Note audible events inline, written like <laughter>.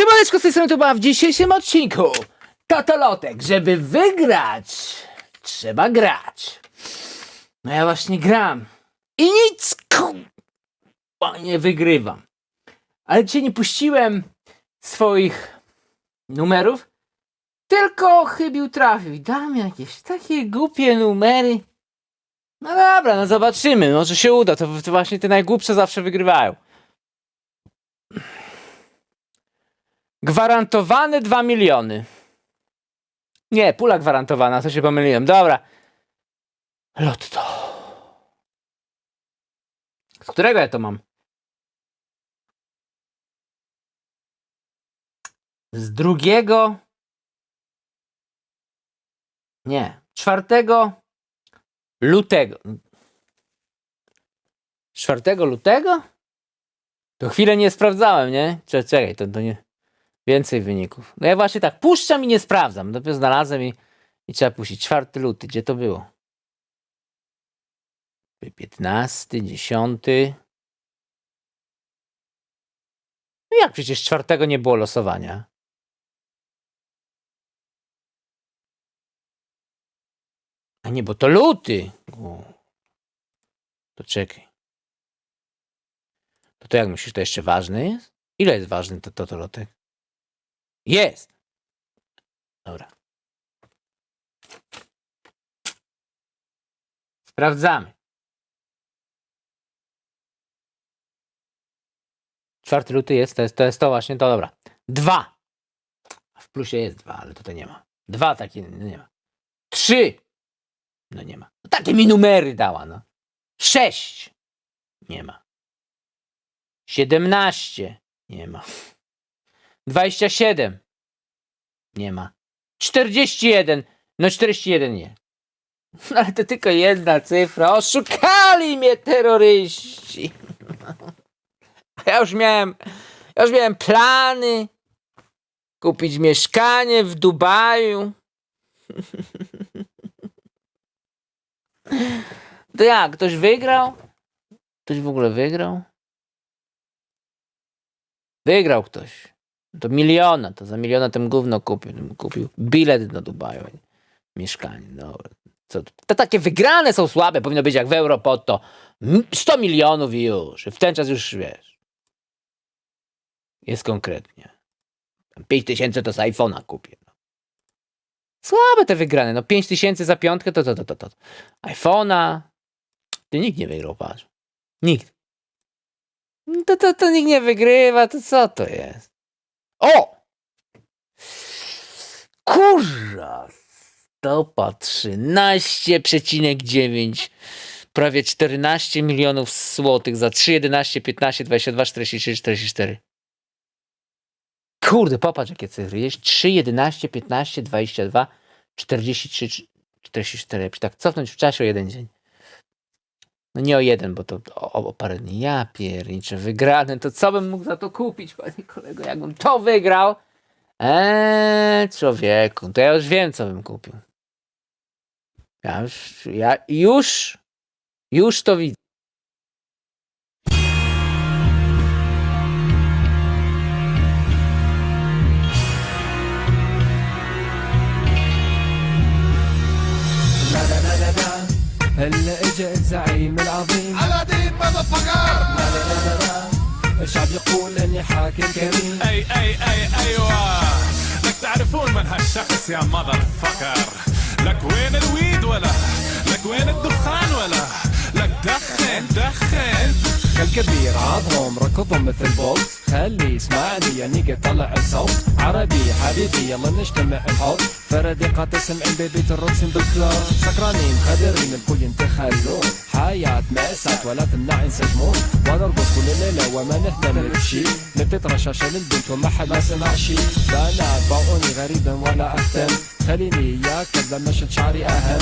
Siemaneczko, z tej strony to w dzisiejszym odcinku Totolotek, żeby wygrać trzeba grać. No ja właśnie gram i nic kurwa nie wygrywam. Ale dzisiaj nie puściłem swoich numerów Tylko chybił trafił. I dam jakieś takie głupie numery. No dobra, no zobaczymy, może się uda, to, to właśnie te najgłupsze zawsze wygrywają Gwarantowane 2 miliony. Nie, pula gwarantowana, to się pomyliłem. Dobra. Lotto. Z którego ja to mam? Z drugiego. Nie. Czwartego lutego. Czwartego lutego? To chwilę nie sprawdzałem, nie? Cze- Czekaj, to, to nie. Więcej wyników. No ja właśnie tak, puszczam i nie sprawdzam. Dopiero znalazłem i, i trzeba puścić. 4 luty, gdzie to było? 15, 10. No jak przecież czwartego nie było losowania? A nie, bo to luty. To czekaj. To, to jak myślisz, to jeszcze ważne jest? Ile jest ważny to lotek? Jest. Dobra. Sprawdzamy. Czwarty luty jest, to jest to, jest to właśnie, to dobra. Dwa. W plusie jest dwa, ale tutaj nie ma. Dwa takie no nie ma. Trzy. No nie ma. No takie mi numery dała, no. Sześć. Nie ma. Siedemnaście. Nie ma. 27. Nie ma. 41. No 41 nie. <laughs> Ale to tylko jedna cyfra. Oszukali mnie terroryści. <laughs> Ja już miałem, ja już miałem plany kupić mieszkanie w Dubaju. <laughs> To jak? Ktoś wygrał? Ktoś w ogóle wygrał? Wygrał ktoś. To miliona, to za miliona tym gówno kupił. Kupił bilet do Dubaju. Mieszkanie, dobra. Co, to, to takie wygrane są słabe, powinno być jak w Europotto. M- 100 milionów i już. W ten czas już wiesz. Jest konkretnie. 5 tysięcy to z iPhone'a kupię. No. Słabe te wygrane. No 5 tysięcy za piątkę to to to to. to. iPhone'a. Ty nikt nie wygrał, patrz. Nikt. No To, to, to nikt nie wygrywa, to co to jest? O! Kurza! Stopa 13,9 prawie 14 milionów złotych za 3, 11, 15, 22, 43, 44. Kurde, popatrz jakie cyfry. Jest 3, 11, 15, 22, 43, 44. Jakby tak cofnąć w czasie o jeden dzień. No nie o jeden, bo to o, o parę dni. Ja pierniczę, wygrane. To co bym mógł za to kupić, panie kolego? Jakbym to wygrał? Eee, człowieku, to ja już wiem, co bym kupił. Ja już, ja już, już to widzę. هلا إجا الزعيم العظيم؟ Aladdin motherfucker الشعب يقول أني حاكم كريم. أي أي أي أيوه. لك تعرفون من هالشخص يا ماذر فكر لك وين الويد ولا؟ لك وين الدخان ولا؟ لك دخن دخن. كالكبير عضهم ركضهم مثل بولت. خلي يسمعني يعني قد طلع الصوت. عربي حبيبي يلا نجتمع الحوض. فردقة تسمعين بيبي الروكسين دكتور سكرانين خدرين الكل ينتخلون حياة مأساة ولا تمنع ينسجمون ونرقص كل ليلة وما نهتم بشي. نبتت رشاشة للبنت وما حد ما سمع شي. بنات باعوني غريبا ولا أهتم. خليني قبل ما شد شعري أهم.